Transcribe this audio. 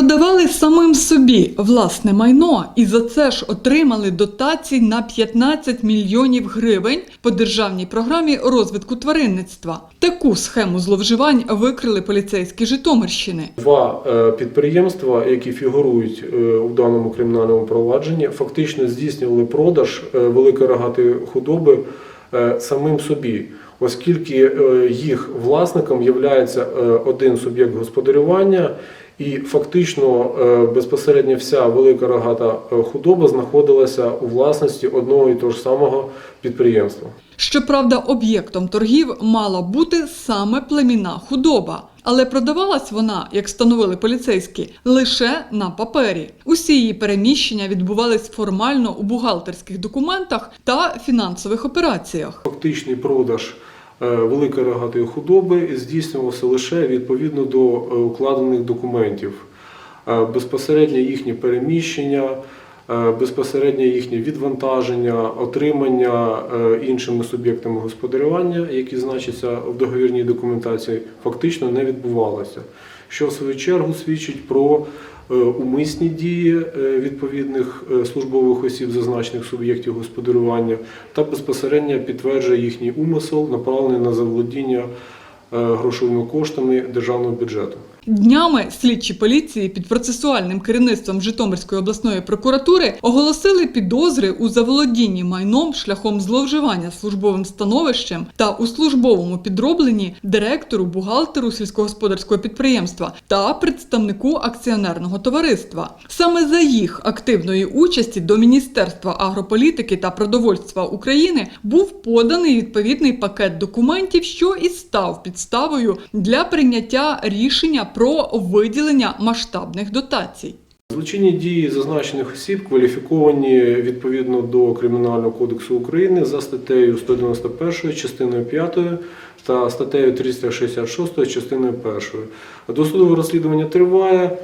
Продавали самим собі власне майно і за це ж отримали дотацій на 15 мільйонів гривень по державній програмі розвитку тваринництва. Таку схему зловживань викрили поліцейські Житомирщини. Два е, підприємства, які фігурують е, у даному кримінальному провадженні, фактично здійснювали продаж е, великорогатої худоби е, самим собі, оскільки е, їх власником є один суб'єкт господарювання, і фактично е, безпосередньо вся велика рогата е, худоба знаходилася у власності одного і того ж самого підприємства. Щоправда, об'єктом торгів мала бути саме племінна худоба. Але продавалась вона, як встановили поліцейські, лише на папері. Усі її переміщення відбувались формально у бухгалтерських документах та фінансових операціях. Фактичний продаж е, великої рогатої худоби здійснювався лише відповідно до е, укладених документів. Е, Безпосередньо їхнє переміщення, безпосередньо їхнє відвантаження, отримання е, іншими суб'єктами господарювання, які значаться в договірній документації, фактично не відбувалося. Що в свою чергу свідчить про е, умисні дії е, відповідних е, службових осіб, зазначених суб'єктів господарювання, та безпосередньо підтверджує їхній умисел, направлений на заволодіння е, грошовими коштами державного бюджету. Днями слідчі поліції під процесуальним керівництвом Житомирської обласної прокуратури оголосили підозри у заволодінні майном шляхом зловживання службовим становищем та у службовому підробленні директору бухгалтеру сільськогосподарського підприємства та представнику акціонерного товариства. Саме за їх активної участі до Міністерства агрополітики та продовольства України був поданий відповідний пакет документів, що і став підставою для прийняття рішення про виділення масштабних дотацій. Злочинні дії зазначених осіб кваліфіковані відповідно до Кримінального кодексу України за статтею 191 частиною 5 та статтею 366 частиною 1. Досудове розслідування триває.